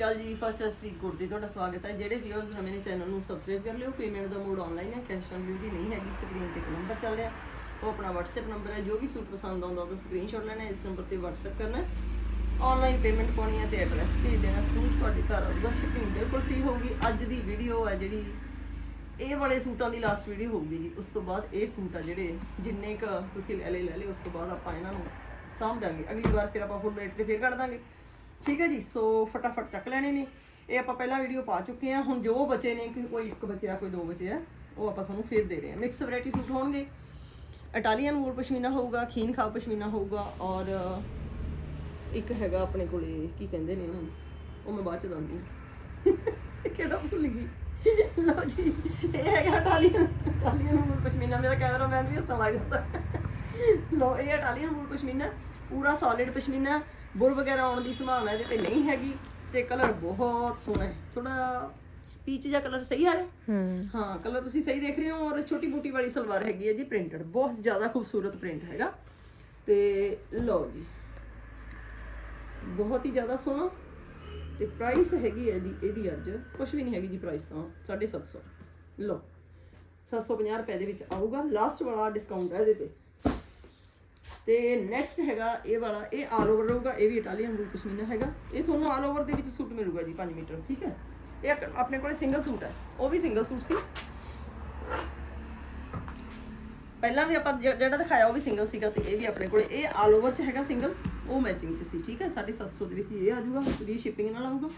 ਅਕਾਲ ਜੀ first ਅਸਰੀ code ਦੀ ਤੁਹਾਡਾ ਸਵਾਗਤ ਹੈ। ਜਿਹੜੇ ਵਿਊਅਰਸ ਨਵੇਂ ਨੇ ਚੈਨਲ ਨੂੰ ਸਬਸਕ੍ਰਾਈਬ ਕਰ ਲਿਓ। ਪੇਮੈਂਟ ਦਾ ਮੋਡ ਆਨਲਾਈਨ ਹੈ ਕੈਸ਼ ਔਨ ਡਿਲੀਵਰੀ ਨਹੀਂ ਹੈਗੀ ਸਕਰੀਨ ਤੇ ਇੱਕ ਨੰਬਰ ਚੱਲ ਰਿਹਾ। ਉਹ ਆਪਣਾ WhatsApp ਨੰਬਰ ਹੈ, ਜੋ ਵੀ ਸੂਟ ਪਸੰਦ ਆਉਂਦਾ ਉਹਦਾ ਸਕਰੀਨਸ਼ਾਟ ਲੈਣਾ ਇਸ ਨੰਬਰ ਤੇ WhatsApp ਕਰਨਾ ਹੈ। ਆਨਲਾਈਨ ਪੇਮੈਂਟ ਪਾਉਣੀ ਹੈ ਤੇ ਐਡਰੈਸ ਭੇਜ ਦੇਣਾ। ਸੂਟ ਤੁਹਾਡੇ ਘਰ ਆਊਗਾ ਸ਼ਿਪਿੰਗ ਬਿਲਕੁਲ ਫ੍ਰੀ ਹੋਊਗੀ। ਅੱਜ ਦੀ ਵੀਡੀਓ ਹੈ ਜਿਹੜੀ, ਇਹ ਵਾਲੇ ਸੂਟਾਂ ਦੀ ਲਾਸਟ ਵੀਡੀਓ ਹੋਊਗੀ ਜੀ। ਉਸ ਤੋਂ ਬਾਅਦ ਇਹ ਸੂਟ ਆ ਜਿਹੜੇ, ਜਿੰਨੇ ਕ ਤੁਸੀਂ ਲੈ ਲਏ ਲੈ ਲਏ, ਉਸ ਤੋਂ ਬਾਅਦ ਆਪਾਂ ਇਹਨਾਂ ਨੂੰ ਸਾਂਭ ਦਾਂਗੇ ਅਗਲੀ ਵਾਰ ਫਿਰ ਆਪਾਂ ਫੁੱਲ ਰੇਟ ਤੇ ਫਿਰ ਕੱਢ ਦਾਂਗੇ। ਠੀਕ ਹੈ ਜੀ, ਸੋ ਫਟਾਫਟ ਚੱਕ ਲੈਣੇ ਨੇ। ਇਹ ਆਪਾਂ ਪਹਿਲਾਂ ਵੀਡੀਓ ਪਾ ਚੁੱਕੇ ਆ ਹੁਣ ਜੋ ਬਚੇ ਨੇ, ਕਿ ਕੋਈ ਇੱਕ ਬਚਿਆ, ਕੋਈ ਦੋ ਬਚੇ ਆ, ਉਹ ਆਪਾਂ ਤੁਹਾਨੂੰ ਫਿਰ ਦੇ ਰਹੇ ਹਾਂ। ਮਿਕਸ ਵੈਰਾਈਟੀ ਸੂਟ ਹੋਣਗੇ। ਇਟਾਲੀਅਨ ਵੂਲ ਪਸ਼ਮੀਨਾ ਹੋਊਗਾ, ਖੀਨ ਖਾਬ ਪਸ਼ਮੀਨਾ ਹੋਊਗਾ, ਔਰ ਇੱਕ ਹੈਗਾ ਆਪਣੇ ਕੋਲੇ, ਕੀ ਕਹਿੰਦੇ ਨੇ ਉਹਨੂੰ? ਉਹ ਮੈਂ ਬਾਅਦ ਚ ਦੱਸਦੀ ਹਾਂ। ਕਿਹੜਾ ਭੁੱਲ ਗਈ? ਲਓ ਜੀ, ਇਹ ਹੈਗਾ ਇਟਾਲੀਅਨ ਇਟਾਲੀਅਨ ਵੂਲ ਪਸ਼ਮੀਨਾ। ਮੇਰਾ ਕੈਮਰਾਮੈਨ ਵੀ ਹੱਸਣ ਲੱਗ ਜਾਂਦਾ ਲਓ, ਇਹ ਇਟਾਲੀਅਨ ਵੂਲ ਪਸ਼ਮੀਨਾ। ਪੂਰਾ ਸੋਲਿਡ ਪਸ਼ਮੀਨਾ ਬੁਰ ਵਗੈਰਾ ਆਉਣ ਦੀ ਸੰਭਾਵਨਾ ਇਹਦੇ ਤੇ ਨਹੀਂ ਹੈਗੀ ਤੇ ਕਲਰ ਬਹੁਤ ਸੋਹਣਾ ਹੈ। ਥੋੜਾ ਪੀਚ ਜਿਹਾ ਕਲਰ ਸਹੀ ਆ ਰਿਹਾ? ਹੂੰ। ਹਾਂ ਕਲਰ ਤੁਸੀਂ ਸਹੀ ਦੇਖ ਰਹੇ ਹੋ ਔਰ ਛੋਟੀ ਬੂਟੀ ਵਾਲੀ ਸਲਵਾਰ ਹੈਗੀ ਹੈ ਜੀ ਪ੍ਰਿੰਟਡ ਬਹੁਤ ਜ਼ਿਆਦਾ ਖੂਬਸੂਰਤ ਪ੍ਰਿੰਟ ਹੈਗਾ। ਤੇ ਲਓ ਜੀ। ਬਹੁਤ ਹੀ ਜ਼ਿਆਦਾ ਸੋਹਣਾ। ਤੇ ਪ੍ਰਾਈਸ ਹੈਗੀ ਹੈ ਜੀ ਇਹਦੀ ਅੱਜ। ਕੁਝ ਵੀ ਨਹੀਂ ਹੈਗੀ ਜੀ ਪ੍ਰਾਈਸ ਤਾਂ। 750 ਲਓ। 750 ਰੁਪਏ ਦੇ ਵਿੱਚ ਆਊਗਾ। ਲਾਸਟ ਵਾਲਾ ਡਿਸਕਾਊਂਟ ਹੈ ਇਹਦੇ ਤੇ। ਤੇ ਨੈਕਸਟ ਹੈਗਾ ਇਹ ਵਾਲਾ, ਇਹ ਆਲ ਓਵਰ ਰਹੂਗਾ, ਇਹ ਵੀ ਇਟਾਲੀਅਨ ਬਲੂ ਪਸ਼ਮੀਨਾ ਹੈਗਾ। ਇਹ ਤੁਹਾਨੂੰ ਆਲ ਓਵਰ ਦੇ ਵਿੱਚ ਸੂਟ ਮਿਲੂਗਾ ਜੀ 5 ਮੀਟਰ, ਠੀਕ ਹੈ? ਇਹ ਆਪਣੇ ਕੋਲੇ ਸਿੰਗਲ ਸੂਟ ਹੈ, ਉਹ ਵੀ ਸਿੰਗਲ ਸੂਟ ਸੀ। ਪਹਿਲਾਂ ਵੀ ਆਪਾਂ ਜਿਹੜਾ ਦਿਖਾਇਆ, ਉਹ ਵੀ ਸਿੰਗਲ ਸੀਗਾ ਤੇ ਇਹ ਵੀ ਆਪਣੇ ਕੋਲੇ, ਇਹ ਆਲ ਓਵਰ ਚ ਹੈਗਾ ਸਿੰਗਲ ਉਹ ਮੈਚਿੰਗ ਚ ਸੀ, ਠੀਕ ਹੈ? 750 ਦੇ ਵਿੱਚ ਇਹ ਆ ਜਾਊਗਾ ਫ੍ਰੀ ਸ਼ਿਪਿੰਗ ਨਾਲ ਆਊਗਾ।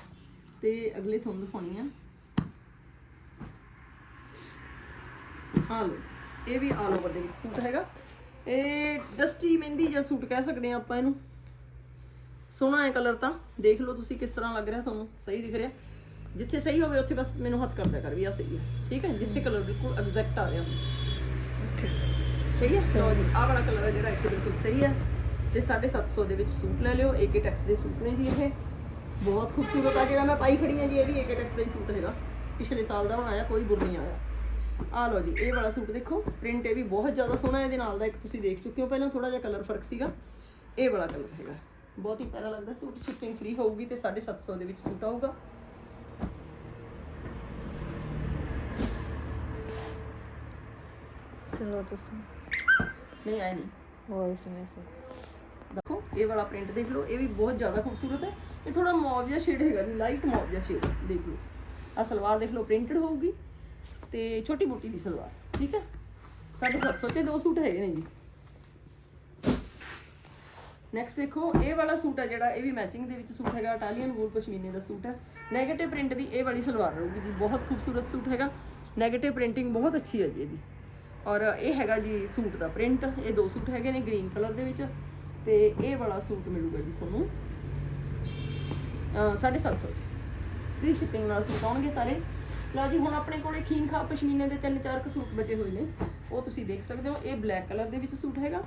ਤੇ ਅਗਲੇ ਤੁਹਾਨੂੰ ਦਿਖਾਉਣੀ ਆ। ਹਾਂ ਲੋ ਇਹ ਵੀ ਆਲ ਓਵਰ ਦੇ ਵਿੱਚ ਸੂਟ ਹੈਗਾ। ਇਹ ਡਸਟੀ ਮਹਿੰਦੀ ਜਾਂ ਸੂਟ ਕਹਿ ਸਕਦੇ ਆ ਆਪਾਂ ਇਹਨੂੰ। ਸੋਹਣਾ ਹੈ ਕਲਰ ਤਾਂ। ਦੇਖ ਲਓ ਤੁਸੀਂ ਕਿਸ ਤਰ੍ਹਾਂ ਲੱਗ ਰਿਹਾ ਤੁਹਾਨੂੰ। ਸਹੀ ਦਿਖ ਰਿਹਾ। ਜਿੱਥੇ ਸਹੀ ਹੋਵੇ ਉੱਥੇ ਬਸ ਮੈਨੂੰ ਹੱਥ ਕਰ ਦਿਆ ਕਰ ਵੀ ਆ ਸਹੀ ਹੈ। ਠੀਕ ਹੈ? ਜਿੱਥੇ ਕਲਰ ਬਿਲਕੁਲ ਐਗਜ਼ੈਕਟ ਆ ਰਿਹਾ। ਠੀਕ ਹੈ ਸਹੀ ਹੈ? ਲਓ ਜੀ ਆਹ ਵਾਲਾ ਕਲਰ ਹੈ ਜਿਹੜਾ ਇੱਥੇ ਬਿਲਕੁਲ ਸਹੀ ਹੈ। ਤੇ 750 ਦੇ ਵਿੱਚ ਸੂਟ ਲੈ ਲਿਓ। ਏਕੇ ਟੈਕਸ ਦੇ ਸੂਟ ਨੇ ਜੀ ਇਹ। ਬਹੁਤ ਖੂਬਸੂਰਤ ਆ ਜਿਹੜਾ ਮੈਂ ਪਾਈ ਖੜੀ ਹਾਂ ਜੀ ਇਹ ਵੀ ਏਕੇ ਟੈਕਸ ਦਾ ਹੀ ਸੂਟ ਹੈਗਾ। ਪਿਛਲੇ ਸਾਲ ਦਾ ਬਣਾਇਆ ਕੋਈ ਬੁਰ ਨਹੀਂ ਆਇਆ। ਆਹ ਲਓ ਜੀ ਇਹ ਵਾਲਾ ਸੂਟ ਦੇਖੋ ਪ੍ਰਿੰਟ ਇਹ ਵੀ ਬਹੁਤ ਜ਼ਿਆਦਾ ਸੋਹਣਾ ਹੈ ਇਹਦੇ ਨਾਲ ਦਾ ਇੱਕ ਤੁਸੀਂ ਦੇਖ ਚੁੱਕੇ ਹੋ ਪਹਿਲਾਂ ਥੋੜਾ ਜਿਹਾ ਕਲਰ ਫ਼ਰਕ ਸੀਗਾ। ਇਹ ਵਾਲਾ ਕਲਰ ਹੈਗਾ। ਬਹੁਤ ਹੀ ਪਿਆਰਾ ਲੱਗਦਾ ਸੂਟ ਸ਼ਿਪਿੰਗ ਫ੍ਰੀ ਹੋਊਗੀ ਤੇ 750 ਦੇ ਵਿੱਚ ਸੂਟ ਆਊਗਾ। ਚਲੋ ਤੁਸੀਂ। ਨਹੀਂ ਆਇਆ ਨਹੀਂ। ਵੌਇਸ में से ਦੇਖੋ ਇਹ ਵਾਲਾ ਪ੍ਰਿੰਟ ਦੇਖ ਲਓ ਇਹ ਵੀ ਬਹੁਤ ਜ਼ਿਆਦਾ ਖੂਬਸੂਰਤ ਹੈ। ਇਹ ਥੋੜਾ ਮੌਵ ਜਿਹਾ ਸ਼ੇਡ ਹੈਗਾ ਲਾਈਟ ਮੌਵ ਜਿਹਾ ਸ਼ੇਡ ਦੇਖ ਲਓ। ਆ ਸਲਵਾਰ ਦੇਖ ਲਓ ਪ੍ਰਿੰਟਡ ਹੋਊਗੀ। ਤੇ ਛੋਟੀ ਬੂਟੀ ਦੀ ਸਲਵਾਰ, ਠੀਕ ਹੈ? 750 ਤੇ ਦੋ ਸੂਟ ਹੈਗੇ ਨੇ ਜੀ। ਨੈਕਸਟ ਦੇਖੋ, ਇਹ ਵਾਲਾ ਸੂਟ ਹੈ ਜਿਹੜਾ, ਇਹ ਵੀ ਮੈਚਿੰਗ ਦੇ ਵਿੱਚ ਸੂਟ ਹੈਗਾ ਇਟਾਲੀਅਨ ਵੂਲ ਪਸ਼ਮੀਨੇ ਦਾ ਸੂਟ ਹੈ। 네ਗੇਟਿਵ ਪ੍ਰਿੰਟ ਦੀ ਇਹ ਵਾਲੀ ਸਲਵਾਰ ਰਹੂਗੀ ਜੀ, ਬਹੁਤ ਖੂਬਸੂਰਤ ਸੂਟ ਹੈਗਾ। 네ਗੇਟਿਵ ਪ੍ਰਿੰਟਿੰਗ ਬਹੁਤ ਅੱਛੀ ਹੈ ਜੀ ਇਹਦੀ। ਔਰ ਇਹ ਹੈਗਾ ਜੀ ਸੂਟ ਦਾ ਪ੍ਰਿੰਟ ਇਹ ਦੋ ਸੂਟ ਹੈਗੇ ਨੇ ਗ੍ਰੀਨ ਕਲਰ ਦੇ ਵਿੱਚ। ਤੇ ਇਹ ਵਾਲਾ ਸੂਟ ਮਿਲੂਗਾ ਜੀ ਤੁਹਾਨੂੰ, ਅਹ 750 ਚ। ਫ੍ਰੀ ਸ਼ਿਪਿੰਗ ਨਾਲ ਸੂਟ ਆਉਣਗੇ ਸਾਰੇ। ਲਓ ਜੀ, ਹੁਣ ਆਪਣੇ ਕੋਲੇ ਖੀਨ ਖਾ ਪਸ਼ਮੀਨੇ ਦੇ ਤਿੰਨ ਚਾਰ ਕੁ ਸੂਟ ਬਚੇ ਹੋਏ ਨੇ। ਉਹ ਤੁਸੀਂ ਦੇਖ ਸਕਦੇ ਹੋ, ਇਹ ਬਲੈਕ ਕਲਰ ਦੇ ਵਿੱਚ ਸੂਟ ਹੈਗਾ।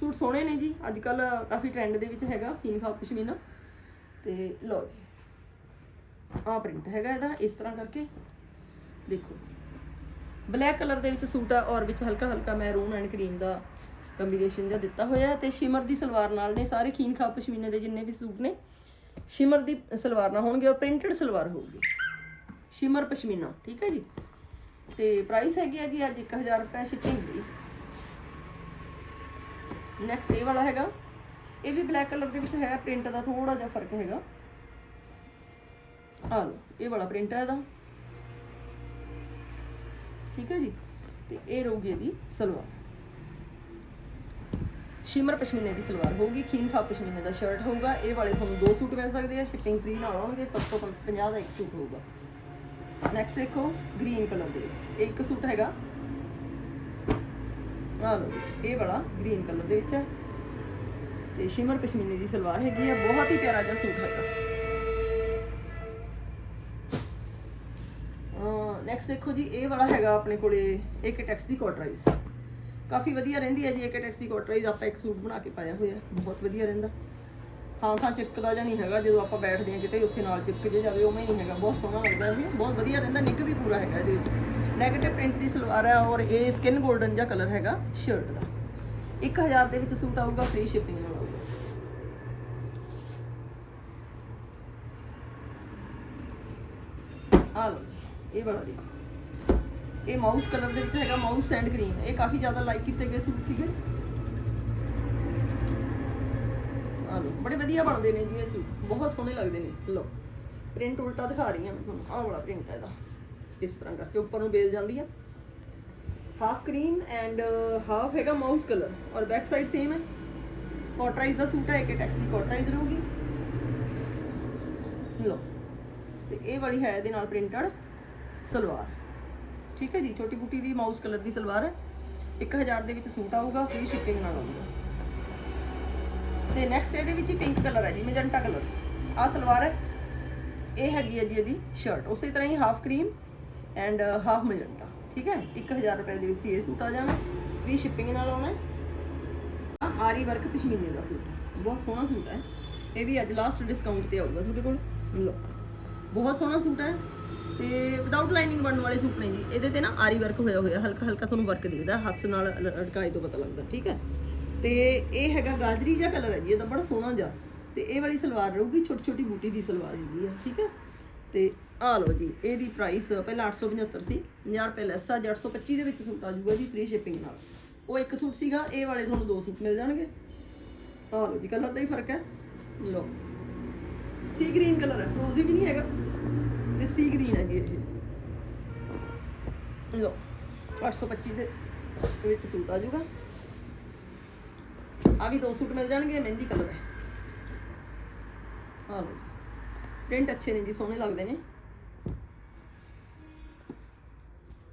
ਸੂਟ ਸੋਹਣੇ ਨੇ ਜੀ ਅੱਜ ਕੱਲ ਕਾਫੀ ਟ੍ਰੈਂਡ ਦੇ ਵਿੱਚ ਹੈਗਾ ਖੀਨ ਖਾ ਪਸ਼ਮੀਨਾ। ਤੇ ਲਓ ਜੀ, ਆਹ ਪ੍ਰਿੰਟ ਹੈਗਾ ਇਹਦਾ, ਇਸ ਤਰ੍ਹਾਂ ਕਰਕੇ ਦੇਖੋ। ਬਲੈਕ ਕਲਰ ਦੇ ਵਿੱਚ ਸੂਟ ਆ, ਔਰ ਵਿੱਚ ਹਲਕਾ ਹਲਕਾ ਮੈਰੂਨ ਐਂਡ ਕਰੀਮ ਦਾ ਕੰਬੀਨੇਸ਼ਨ ਜਿਹਾ ਦਿੱਤਾ ਹੋਇਆ ਹੈ। ਤੇ ਸ਼ਿਮਰ ਦੀ ਸਲਵਾਰ ਨਾਲ ਨੇ ਸਾਰੇ ਖੀਨ ਖਾ ਪਸ਼ਮੀਨੇ ਦੇ ਜਿੰਨੇ ਵੀ ਸੂਟ ਨੇ ਸ਼ਿਮਰ ਦੀ ਸਲਵਾਰ ਨਾਲ ਹੋਣਗੇ ਔਰ ਪ੍ਰਿੰਟਡ ਸਲਵਾਰ ਹੋਊਗੀ। ਸ਼ਿਮਰ ਪਸ਼ਮੀਨਾ, ਠੀਕ ਹੈ ਜੀ? ਤੇ ਪ੍ਰਾਈਸ ਹੈਗੀ ਹੈ ਜੀ ਅੱਜ 1000 ਰੁਪਏ ਸ਼ਿਪਿੰਗ ਦੀ। ਨੈਕਸਟ ਇਹ ਵਾਲਾ ਹੈਗਾ। ਇਹ ਵੀ ਬਲੈਕ ਕਲਰ ਦੇ ਵਿੱਚ ਹੈ ਪ੍ਰਿੰਟ ਦਾ ਥੋੜਾ ਜਿਹਾ ਫ਼ਰਕ ਹੈਗਾ। ਆ ਲਓ, ਇਹ ਵਾਲਾ ਪ੍ਰਿੰਟ ਹੈ ਇਹਦਾ। ਠੀਕ ਹੈ ਜੀ? ਤੇ ਇਹ ਰਹੂਗੀ ਇਹਦੀ ਸਲਵਾਰ। ਸ਼ਿਮਰ ਪਸ਼ਮੀਨੇ ਦੀ ਸਲਵਾਰ ਹੋਊਗੀ ਖੀਨ ਖਾ ਪਸ਼ਮੀਨੇ ਦਾ ਸ਼ਰਟ ਹੋਊਗਾ। ਇਹ ਵਾਲੇ ਤੁਹਾਨੂੰ ਦੋ ਸੂਟ ਮਿਲ ਸਕਦੇ ਆ ਸ਼ਿਪਿੰਗ ਫ੍ਰੀ ਨਾਲ ਆਉਣਗੇ 750 ਦਾ ਇੱਕ ਸੂਟ ਹੋਊਗਾ। ਨੈਕਸਟ ਦੇਖੋ ਗ੍ਰੀਨ ਕਲਰ ਦੇ ਵਿੱਚ। ਇਹ ਇੱਕ ਸੂਟ ਹੈਗਾ। ਆ ਲਓ ਇਹ ਵਾਲਾ ਗ੍ਰੀਨ ਕਲਰ ਦੇ ਵਿੱਚ ਹੈ। ਤੇ ਸ਼ਿਮਰ ਪਸ਼ਮੀਨੇ ਦੀ ਸਲਵਾਰ ਹੈਗੀ ਆ ਬਹੁਤ ਹੀ ਪਿਆਰਾ ਜਿਹਾ ਸੂਟ ਹੈਗਾ। ਨੈਕਸਟ ਦੇਖੋ ਜੀ, ਇਹ ਵਾਲਾ ਹੈਗਾ ਆਪਣੇ ਕੋਲੇ ਇੱਕ ਦੀ ਕੋਟਰਾਈਜ਼ ਕਾਫੀ ਵਧੀਆ ਰਹਿੰਦੀ ਹੈ ਜੀ ਇੱਕ ਦੀ ਕੋਟਰਾਈਜ਼ ਆਪਾਂ ਇੱਕ ਸੂਟ ਬਣਾ ਕੇ ਪਾਇਆ ਹੋਇਆ ਬਹੁਤ ਵਧੀਆ ਰਹਿੰਦਾ। ਥਾਂ ਥਾਂ ਚਿਪਕਦਾ ਜਾਂ ਨਹੀਂ ਹੈਗਾ, ਜਦੋਂ ਆਪਾਂ ਬੈਠਦੇ ਹਾਂ ਕਿਤੇ, ਉੱਥੇ ਨਾਲ ਚਿਪਕ ਜੇ ਜਾਵੇ, ਉਵੇਂ ਨਹੀਂ ਹੈਗਾ। ਬਹੁਤ ਸੋਹਣਾ ਲੱਗਦਾ ਇਹ। ਬਹੁਤ ਵਧੀਆ ਰਹਿੰਦਾ ਨਿੱਕ ਵੀ ਪੂਰਾ ਹੈਗਾ ਇਹਦੇ ਵਿੱਚ। ਨੈਗੇਟਿਵ ਪ੍ਰਿੰਟ ਦੀ ਸਲਵਾਰ ਹੈ ਔਰ ਇਹ ਸਕਿਨ 골ਡਨ ਜਿਹਾ ਕਲਰ ਹੈਗਾ ਸ਼ਰਟ ਦਾ। 1000 ਦੇ ਵਿੱਚ ਸੂਟ ਆਊਗਾ ਫ੍ਰੀ ਸ਼ਿਪਿੰਗ ਨਾਲ ਆਊਗਾ। ਆ ਲਓ ਜੀ, ਇਹ ਵਾਲਾ ਦੇਖੋ। ਇਹ ਮਾਊਸ ਕਲਰ ਦੇ ਵਿੱਚ ਹੈਗਾ ਮਾਊਸ ਐਂਡ ਗ੍ਰੀਨ ਇਹ ਕਾਫੀ ਜ਼ਿਆਦਾ ਲਾਈਕ ਕੀਤੇ ਗਏ ਸੂਟ ਸੀਗੇ। ਆ ਬੜੇ ਵਧੀਆ ਬਣਦੇ ਨੇ ਜੀ ਇਹ ਸੂਟ ਬਹੁਤ ਸੋਹਣੇ ਲੱਗਦੇ ਨੇ। ਲਓ ਪ੍ਰਿੰਟ ਉਲਟਾ ਦਿਖਾ ਰਹੀ ਹਾਂ ਮੈਂ ਤੁਹਾਨੂੰ, ਆਹ ਵਾਲਾ ਪ੍ਰਿੰਟ ਹੈ ਇਹਦਾ, ਇਸ ਤਰ੍ਹਾਂ ਕਰਕੇ ਉੱਪਰ ਨੂੰ ਬੇਲ ਜਾਂਦੀ ਆ। ਹਾਫ ਕਰੀਮ ਐਂਡ ਹਾਫ ਹੈਗਾ ਮਾਊਸ ਕਲਰ ਔਰ ਬੈਕ ਸਾਈਡ ਸੇਮ ਹੈ। ਕੋਟਰਾਈਜ਼ ਦਾ ਸੂਟ ਹੈ, ਇੱਕ ਟੈਕਸ ਦੀ ਕੋਟਰਾਈਜ਼ ਰਹੂਗੀ। ਲਓ, ਤੇ ਇਹ ਵਾਲੀ ਹੈ ਇਹਦੇ ਨਾਲ ਪ੍ਰਿੰਟਡ ਸਲਵਾਰ। ਠੀਕ ਹੈ ਜੀ, ਛੋਟੀ ਬੂਟੀ ਦੀ ਮਾਊਸ ਕਲਰ ਦੀ ਸਲਵਾਰ ਹੈ। 1000 ਦੇ ਵਿੱਚ ਸੂਟ ਆਊਗਾ, ਫ੍ਰੀ ਸ਼ਿਪਿੰਗ ਨਾਲ ਆਊਗਾ। ਤੇ ਨੈਕਸਟ ਇਹਦੇ ਵਿੱਚ ਹੀ ਪਿੰਕ ਕਲਰ ਹੈ ਜੀ ਮੈਜੈਂਟਾ ਕਲਰ ਆ ਸਲਵਾਰ ਹੈ, ਇਹ ਹੈਗੀ ਹੈ ਜੀ ਇਹਦੀ ਸ਼ਰਟ ਉਸੇ ਤਰ੍ਹਾਂ ਹੀ half cream and half magenta ਠੀਕ ਹੈ? 1000 ਰੁਪਏ ਦੇ ਵਿੱਚ ਇਹ ਸੂਟ ਆ ਜਾਣਾ। ਫ੍ਰੀ ਸ਼ਿਪਿੰਗ ਨਾਲ ਆਉਣਾ ਆਰੀ ਵਰਕ ਪਸ਼ਮੀਨੇ ਦਾ ਸੂਟ। ਬਹੁਤ ਸੋਹਣਾ ਸੂਟ ਹੈ। ਇਹ ਵੀ ਅੱਜ ਲਾਸਟ ਡਿਸਕਾਊਂਟ ਤੇ ਆਊਗਾ ਤੁਹਾਡੇ ਕੋਲ। ਲਓ। ਬਹੁਤ ਸੋਹਣਾ ਸੂਟ ਹੈ। ਤੇ ਵਿਦਆਊਟ ਲਾਈਨਿੰਗ ਬਣਨ ਵਾਲੇ ਸੂਟ ਨੇ ਜੀ। ਇਹਦੇ ਤੇ ਨਾ ਆਰੀ ਵਰਕ ਹੋਇਆ ਹੋਇਆ। ਹਲਕਾ ਹਲਕਾ ਤੁਹਾਨੂੰ ਵਰਕ ਦਿਖਦਾ। ਹੱਥ ਨਾਲ ਲ- ਤੋਂ ਪਤਾ ਲੱਗਦਾ। ਠੀਕ ਹੈ? ਤੇ ਇਹ ਹੈਗਾ ਗਾਜਰੀ ਜਿਹਾ ਕਲਰ ਹੈ ਜੀ ਇਹਦਾ ਬੜਾ ਸੋਹਣਾ ਜਿਹਾ। ਤੇ ਇਹ ਵਾਲੀ ਸਲਵਾਰ ਰਹੂਗੀ, ਛੋਟੀ ਛੋਟੀ ਬੂਟੀ ਦੀ ਸਲਵਾਰ ਹੈਗੀ ਆ, ਠੀਕ ਹੈ? ਤੇ ਆ ਲਓ ਜੀ, ਇਹਦੀ ਪ੍ਰਾਈਸ ਪਹਿਲਾਂ 875 ਸੀ 50 ਰੁਪਏ ਲੈਸ ਆ 825 ਦੇ ਵਿੱਚ ਸੂਟ ਆ ਜੂਗਾ ਜੀ ਫ੍ਰੀ ਸ਼ਿਪਿੰਗ ਨਾਲ। ਉਹ ਇੱਕ ਸੂਟ ਸੀਗਾ, ਇਹ ਵਾਲੇ ਤੁਹਾਨੂੰ ਦੋ ਸੂਟ ਮਿਲ ਜਾਣਗੇ। ਆ ਲਓ ਜੀ ਕਲਰ ਦਾ ਹੀ ਫ਼ਰਕ ਹੈ। ਲਓ। ਸੀ ਗ੍ਰੀਨ ਕਲਰ ਹੈ ਫਰੋਜ਼ੀ ਵੀ ਨਹੀਂ ਹੈਗਾ, ਤੇ ਸੀ ਗ੍ਰੀਨ ਹੈ ਜੀ ਇਹ। ਲਓ 825 ਦੇ ਵਿੱਚ ਸੂਟ ਆ ਜੂਗਾ ਆ ਵੀ ਦੋ ਸੂਟ ਮਿਲ ਜਾਣਗੇ ਮਹਿੰਦੀ ਕਲਰ ਹੈ ਆ ਲਓ ਜੀ ਪ੍ਰਿੰਟ ਅੱਛੇ ਨੇ ਜੀ ਸੋਹਣੇ ਲੱਗਦੇ ਨੇ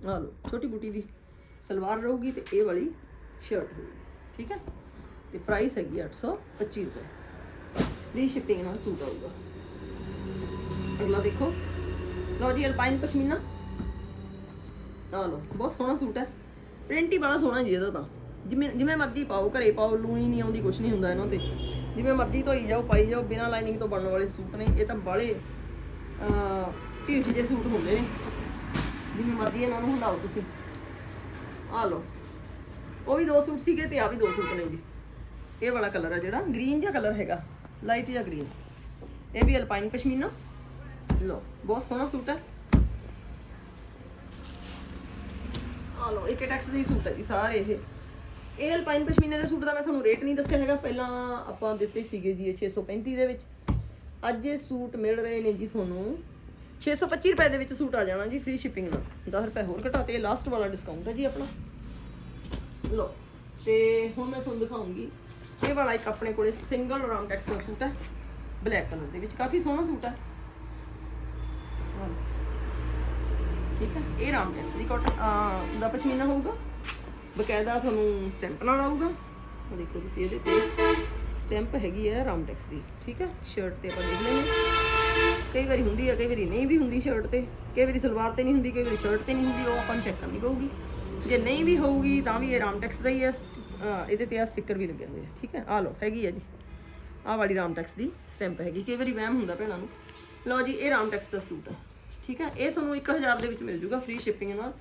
ਆ ਲਓ ਛੋਟੀ ਬੂਟੀ ਦੀ ਸਲਵਾਰ ਰਹੂਗੀ ਤੇ ਇਹ ਵਾਲੀ ਸ਼ਰਟ ਹੋਊਗੀ ਠੀਕ ਹੈ ਤੇ ਪ੍ਰਾਈਸ ਹੈਗੀ 825 ਰੁਪਏ ਫ੍ਰੀ ਸ਼ਿਪਿੰਗ ਨਾਲ ਸੂਟ ਆਊਗਾ ਅਗਲਾ ਦੇਖੋ ਲਓ ਜੀ ਅਲਪਾਈਨ ਪਸ਼ਮੀਨਾ ਆ ਲਓ ਬਹੁਤ ਸੋਹਣਾ ਸੂਟ ਹੈ ਪ੍ਰਿੰਟ ਹੀ ਬੜਾ ਸੋਹਣਾ ਜੀ ਇਹਦਾ ਤਾਂ ਜਿਵੇਂ ਜਿਵੇਂ ਮਰਜ਼ੀ ਪਾਓ, ਘਰੇ ਪਾਓ, ਲੂਣੀ ਨਹੀਂ ਆਉਂਦੀ, ਕੁਛ ਨਹੀਂ ਹੁੰਦਾ ਇਹਨਾਂ ਤੇ। ਜਿਵੇਂ ਮਰਜ਼ੀ ਧੋਈ ਜਾਓ, ਪਾਈ ਜਾਓ, ਬਿਨਾਂ ਲਾਈਨਿੰਗ ਤੋਂ ਬਣਨ ਵਾਲੇ ਸੂਟ ਨੇ, ਇਹ ਤਾਂ ਬਾਲੇ ਅ ਢੀਠ ਜਿਹੇ ਸੂਟ ਹੁੰਦੇ ਨੇ। ਜਿਵੇਂ ਮਰਜ਼ੀ ਇਹਨਾਂ ਨੂੰ ਹਲਾਓ ਤੁਸੀਂ। ਆ ਲਓ। ਉਹ ਵੀ ਦੋ ਸੂਟ ਸੀਗੇ ਤੇ ਆ ਵੀ ਦੋ ਸੂਟ ਨੇ ਜੀ। ਇਹ ਵਾਲਾ ਕਲਰ ਹੈ ਜਿਹੜਾ ਗ੍ਰੀਨ ਜਿਹਾ ਕਲਰ ਹੈਗਾ ਲਾਈਟ ਜਿਹਾ ਗ੍ਰੀਨ ਇਹ ਵੀ ਅਲਪਾਈਨ ਪਸ਼ਮੀਨਾ। ਲਓ, ਬਹੁਤ ਸੋਹਣਾ ਸੂਟ ਹੈ। ਆ ਲਓ, ਇੱਕ ਟੈਕਸ ਦੇ ਸੂਟ ਹੈ ਜੀ, ਸਾਰੇ ਇਹ। ਇਹ ਅਲਪਾਈਨ ਪਸ਼ਮੀਨੇ ਦੇ ਸੂਟ ਦਾ ਮੈਂ ਤੁਹਾਨੂੰ ਰੇਟ ਨਹੀਂ ਦੱਸਿਆ ਹੈਗਾ। ਪਹਿਲਾਂ ਆਪਾਂ ਦਿੱਤੇ ਸੀਗੇ ਜੀ ਇਹ 635 ਦੇ ਵਿੱਚ। ਅੱਜ ਇਹ ਸੂਟ ਮਿਲ ਰਹੇ ਨੇ ਜੀ ਤੁਹਾਨੂੰ। 625 ਰੁਪਏ ਦੇ ਵਿੱਚ ਸੂਟ ਆ ਜਾਣਾ ਜੀ ਫ੍ਰੀ ਸ਼ਿਪਿੰਗ ਨਾਲ 10 ਰੁਪਏ ਹੋਰ ਘਟਾਤੇ, ਇਹ ਲਾਸਟ ਵਾਲਾ ਡਿਸਕਾਊਂਟ ਹੈ ਜੀ ਆਪਣਾ। ਲਓ, ਤੇ ਹੁਣ ਮੈਂ ਤੁਹਾਨੂੰ ਦਿਖਾਉਂਗੀ। ਇਹ ਵਾਲਾ ਇੱਕ ਆਪਣੇ ਕੋਲੇ ਸਿੰਗਲ ਰਾਮ ਟੈਕਸ ਦਾ ਸੂਟ ਹੈ। ਬਲੈਕ ਕਲਰ ਦੇ ਵਿੱਚ। ਕਾਫੀ ਸੋਹਣਾ ਸੂਟ ਹੈ। ਠੀਕ ਹੈ। ਇਹ ਰਾਮ ਟੈਕਸ ਦੀ ਕਾਟਨ ਦਾ ਪਸ਼ਮੀਨਾ ਹੋਊਗਾ। ਬਕਾਇਦਾ ਤੁਹਾਨੂੰ ਸਟੈਂਪ ਨਾਲ ਆਊਗਾ। ਉਹ ਦੇਖੋ ਤੁਸੀਂ ਇਹਦੇ ਤੇ ਸਟੈਂਪ ਹੈਗੀ ਹੈ ਰਾਮਟੈਕਸ ਦੀ, ਠੀਕ ਹੈ ਸ਼ਰਟ ਤੇ ਆਪਾਂ ਦੇਖ ਲੈਂਦੇ ਕਈ ਵਾਰੀ ਹੁੰਦੀ ਹੈ ਕਈ ਵਾਰੀ ਨਹੀਂ ਵੀ ਹੁੰਦੀ ਸ਼ਰਟ ਤੇ। ਕਈ ਵਾਰੀ ਸਲਵਾਰ ਤੇ ਨਹੀਂ ਹੁੰਦੀ, ਕਈ ਵਾਰੀ ਸ਼ਰਟ ਤੇ ਨਹੀਂ ਹੁੰਦੀ, ਉਹ ਆਪਾਂ ਨੂੰ ਚੈੱਕ ਕਰਨੀ ਪਊਗੀ। ਜੇ ਨਹੀਂ ਵੀ ਹੋਊਗੀ ਤਾਂ ਵੀ ਇਹ ਰਾਮ ਟੈਕਸ ਦਾ ਹੀ ਹੈ ਇਹਦੇ ਤੇ ਆ ਸਟicker ਵੀ ਲੱਗੇ ਹੋਏ ਆ, ਠੀਕ ਹੈ ਆ ਲਓ, ਹੈਗੀ ਹੈ ਜੀ। ਆਹ ਵਾਲੀ ਰਾਮਟੈਕਸ ਦੀ ਸਟੈਂਪ ਹੈਗੀ। ਕਈ ਵਾਰੀ ਵਹਿਮ ਹੁੰਦਾ ਭੈਣਾਂ ਨੂੰ। ਲਓ ਜੀ, ਇਹ ਰਾਮਟੈਕਸ ਦਾ ਸੂਟ ਹੈ ਠੀਕ ਹੈ ਇਹ ਤੁਹਾਨੂੰ 1000 ਦੇ ਵਿੱਚ ਮਿਲ ਜੂਗਾ, ਫ੍ਰੀ ਸ਼ਿਪਿੰਗ ਨਾਲ।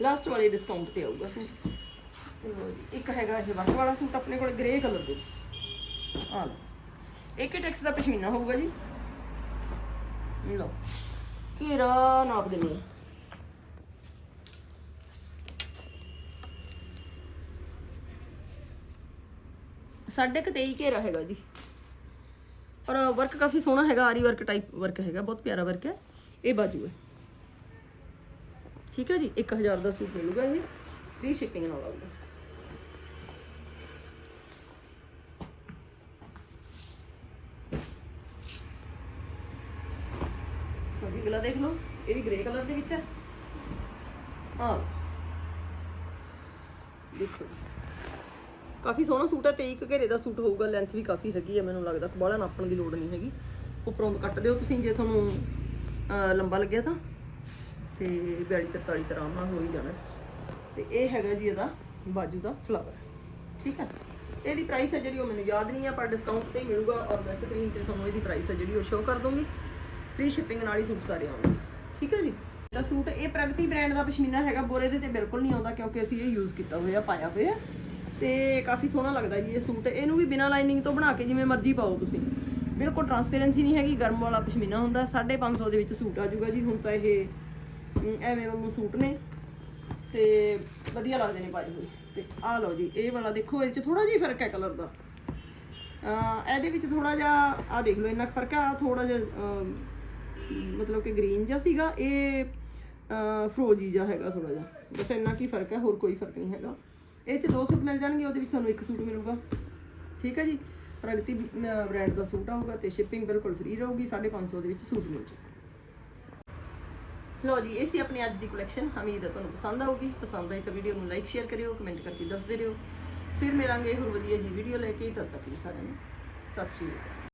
ਲਾਸਟ ਵਾਲੇ ਡਿਸਕਾਊਂਟ ਤੇ ਆਊਗਾ ਸੂਟ। ਲਓ ਜੀ ਇੱਕ ਹੈਗਾ ਇਹ ਵਰਕ ਵਾਲਾ ਸੂਟ ਆਪਣੇ ਕੋਲ ਗ੍ਰੇ ਕਲਰ ਦੇ। ਵਿੱਚ ਆ ਲਓ। ਇੱਕ ਟੈਕਸ ਦਾ ਪਸ਼ਮੀਨਾ ਹੋਊਗਾ ਜੀ। ਲਓ। ਘੇਰਾ ਨਾਪ ਦੇਣੀ ਹੈ ਸਾਢੇ ਕੁ 23 ਘੇਰਾ ਹੈਗਾ ਜੀ। ਔਰ ਵਰਕ ਕਾਫੀ ਸੋਹਣਾ ਹੈਗਾ, ਆਰੀ ਵਰਕ ਟਾਈਪ ਵਰਕ ਹੈਗਾ, ਬਹੁਤ ਪਿਆਰਾ ਵਰਕ ਹੈ। ਇਹ ਬਾਜੂ ਹੈ। ਠੀਕ ਹੈ ਜੀ? 1000 ਦਾ ਸੂਟ ਮਿਲੂਗਾ ਇਹ। ਫ੍ਰੀ ਸ਼ਿਪਿੰਗ ਨਾਲ ਆਊਗਾ। ਲਓ ਦੇਖ ਲਓ, ਇਹ ਵੀ ਗ੍ਰੇ ਕਲਰ ਦੇ ਵਿੱਚ ਹੈ ਹਾਂ। ਦੇਖੋ। ਕਾਫੀ ਸੋਹਣਾ ਸੂਟ ਹੈ 23 ਘੇਰੇ ਦਾ ਸੂਟ ਹੋਊਗਾ ਲੈਂਥ ਵੀ ਕਾਫੀ ਹੈਗੀ ਹੈ, ਮੈਨੂੰ ਲੱਗਦਾ, ਬਾਹਲਾ ਨਾਪਣ ਦੀ ਲੋੜ ਨਹੀਂ ਹੈਗੀ। ਉੱਪਰੋਂ ਕੱਟ ਦਿਓ ਤੁਸੀਂ, ਜੇ ਤੁਹਾਨੂੰ ਲੰਬਾ ਲੱਗਿਆ ਤਾਂ। ਤੇ 42 43 ਆਰਾਮ ਨਾਲ ਹੋ ਹੀ ਜਾਣਾ। ਤੇ ਇਹ ਹੈਗਾ ਜੀ ਇਹਦਾ, ਬਾਜੂ ਦਾ ਫਲਾਵਰ ਠੀਕ ਹੈ? ਇਹਦੀ ਪ੍ਰਾਈਸ ਹੈ ਜਿਹੜੀ ਉਹ ਮੈਨੂੰ ਯਾਦ ਨਹੀਂ ਹੈ, ਪਰ ਡਿਸਕਾਊਂਟ ਤੇ ਹੀ ਮਿਲੂਗਾ ਔਰ ਮੈਂ ਸਕਰੀਨ ਤੇ ਤੁਹਾਨੂੰ ਇਹਦੀ ਪ੍ਰਾਈਸ ਹੈ ਜਿਹੜੀ ਉਹ ਸ਼ੋਅ ਕਰ ਦੂੰਗੀ। ਫ੍ਰੀ ਸ਼ਿਪਿੰਗ ਨਾਲ ਹੀ ਸੂਟ ਸਾਰੇ ਆਉਣਗੇ। ਠੀਕ ਹੈ ਜੀ? ਦਾ ਸੂਟ ਇਹ ਪ੍ਰਗਤੀ ਬ੍ਰਾਂਡ ਦਾ ਪਸ਼ਮੀਨਾ ਹੈਗਾ, ਬੋਰੇ ਦੇ ਤੇ ਬਿਲਕੁਲ ਨਹੀਂ ਆਉਂਦਾ ਕਿਉਂਕਿ ਅਸੀਂ ਇਹ ਯੂਜ਼ ਕੀਤਾ ਹੋਇਆ, ਪਾਇਆ ਹੋਇਆ। ਤੇ ਕਾਫੀ ਸੋਹਣਾ ਲੱਗਦਾ ਜੀ ਇਹ ਸੂਟ। ਇਹਨੂੰ ਵੀ ਬਿਨਾਂ ਲਾਈਨਿੰਗ ਤੋਂ ਬਣਾ ਕੇ ਜਿਵੇਂ ਮਰਜ਼ੀ ਪਾਓ ਤੁਸੀਂ। ਬਿਲਕੁਲ ਟਰਾਂਸਪੇਰੈਂਸੀ ਨਹੀਂ ਹੈਗੀ, ਗਰਮ ਵਾਲਾ ਪਸ਼ਮੀਨਾ ਹੁੰਦਾ 550 ਦੇ ਵਿੱਚ ਸੂਟ ਆ ਜਾਊਗਾ ਜੀ। ਹੁਣ ਤਾਂ ਇਹ ਐਵੇਂ ਵਾਂਗੂ ਸੂਟ ਨੇ। ਤੇ ਵਧੀਆ ਲੱਗਦੇ ਨੇ ਪਾਏ ਹੋਏ ਤੇ ਆਹ ਲਓ ਜੀ, ਇਹ ਵਾਲਾ ਦੇਖੋ ਇਹ ਚ ਥੋੜਾ ਜਿਹਾ ਫ਼ਰਕ ਹੈ ਕਲਰ ਦਾ। ਇਹਦੇ ਵਿੱਚ ਥੋੜਾ ਜਿਹਾ ਆ ਦੇਖ ਲਓ, ਇੰਨਾ ਕੁ ਫ਼ਰਕ ਆ ਥੋੜਾ ਜਿਹਾ ਮਤਲਬ ਕਿ ਗ੍ਰੀਨ ਜਿਹਾ ਸੀਗਾ, ਇਹ ਫਰੋਜੀ ਜਿਹਾ ਹੈਗਾ ਥੋੜਾ ਜਿਹਾ। ਬਸ ਇੰਨਾ ਕੀ ਫ਼ਰਕ ਹੈ, ਹੋਰ ਕੋਈ ਫ਼ਰਕ ਨਹੀਂ ਹੈਗਾ। ਇਹ ਚ ਦੋ ਸੂਟ ਮਿਲ ਜਾਣਗੇ, ਉਹਦੇ ਵਿੱਚ ਤੁਹਾਨੂੰ ਇੱਕ ਸੂਟ ਮਿਲੂਗਾ। ਠੀਕ ਹੈ ਜੀ? ਪ੍ਰਗਤੀ ਬ੍ਰਾਂਡ ਦਾ ਸੂਟ ਆਊਗਾ ਤੇ ਸ਼ਿਪਿੰਗ ਬਿਲਕੁਲ ਫ੍ਰੀ ਰਹੂਗੀ 550 ਦੇ ਵਿੱਚ ਸੂਟ ਮਿਲ ਜਾਊਗਾ ਲੋ ਜੀ, ਇਹ ਸੀ ਆਪਣੀ ਅੱਜ ਦੀ ਕਲੈਕਸ਼ਨ ਉਮੀਦ ਹੈ ਤੁਹਾਨੂੰ ਪਸੰਦ ਆਊਗੀ। ਪਸੰਦ ਆਈ ਤਾਂ ਵੀਡੀਓ ਨੂੰ ਲਾਈਕ ਸ਼ੇਅਰ ਕਰਿਓ ਕਮੈਂਟ ਕਰਕੇ ਦੱਸਦੇ ਰਹੋ। ਫਿਰ ਮਿਲਾਂਗੇ ਹੋਰ ਵਧੀਆ ਜੀ ਵੀਡੀਓ ਲੈ ਕੇ। ਤਦ ਤੱਕ ਲਈ ਸਾਰਿਆਂ ਨੂੰ, ਸਤਿ ਸ਼੍ਰੀ ਅਕਾਲ।